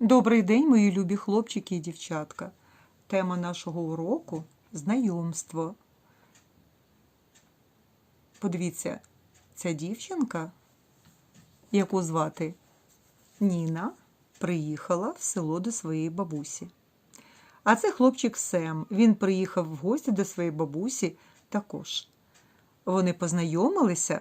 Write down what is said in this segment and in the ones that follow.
Добрий день, мої любі хлопчики і дівчатка. Тема нашого уроку знайомство. Подивіться, ця дівчинка, яку звати Ніна, приїхала в село до своєї бабусі. А це хлопчик Сем. Він приїхав в гості до своєї бабусі також. Вони познайомилися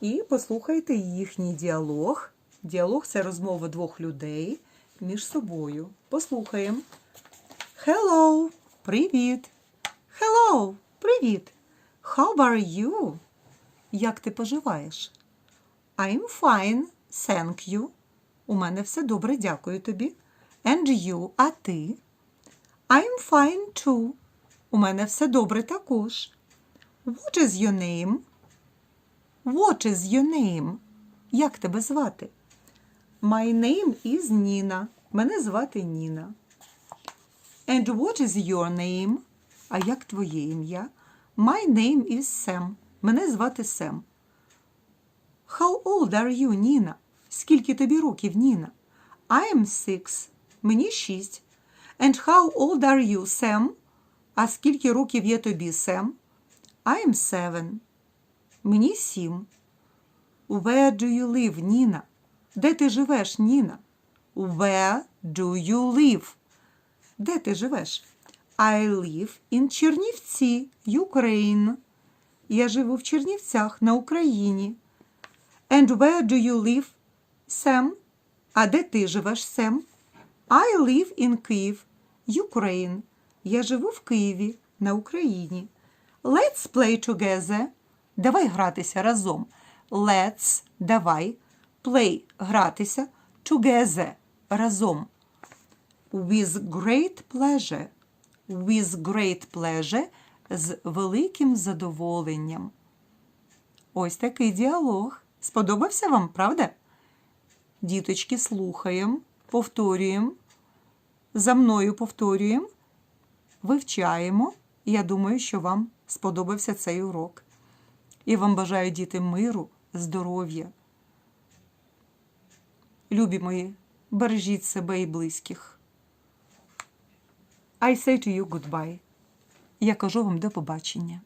і послухайте їхній діалог. Діалог це розмова двох людей між собою. Послухаємо. Hello, привіт. Hello, привіт. How are you? Як ти поживаєш? I'm fine, thank you. У мене все добре, дякую тобі. And you, а ти? I'm fine too. У мене все добре також. What is your name? What is your name? Як тебе звати? My name is Ніна. Мене звати Ніна. And what is your name? А як твоє ім'я? My name is Sam. Мене звати Сем. How old are you, Ніна? Скільки тобі років, Ніна? I am six. Мені шість. And how old are you, Sam? А скільки років є тобі, Сем? I am seven. Мені сім. Where do you live, Ніна? Де ти живеш, Ніна? Where do you live? Де ти живеш? I live in Чернівці, Ukraine. Я живу в Чернівцях на Україні. And where do you live, Sam? А де ти живеш, Сем? I live in Kyiv, Ukraine. Я живу в Києві на Україні. Let's play together. Давай гратися разом. Let's давай play гратися together разом. With great pleasure. With great pleasure з великим задоволенням. Ось такий діалог. Сподобався вам, правда? Діточки, слухаємо, повторюємо. За мною повторюємо, вивчаємо. Я думаю, що вам сподобався цей урок. І вам бажаю діти миру, здоров'я. Любі мої, бережіть себе і близьких. I say to you goodbye. Я кажу вам до побачення.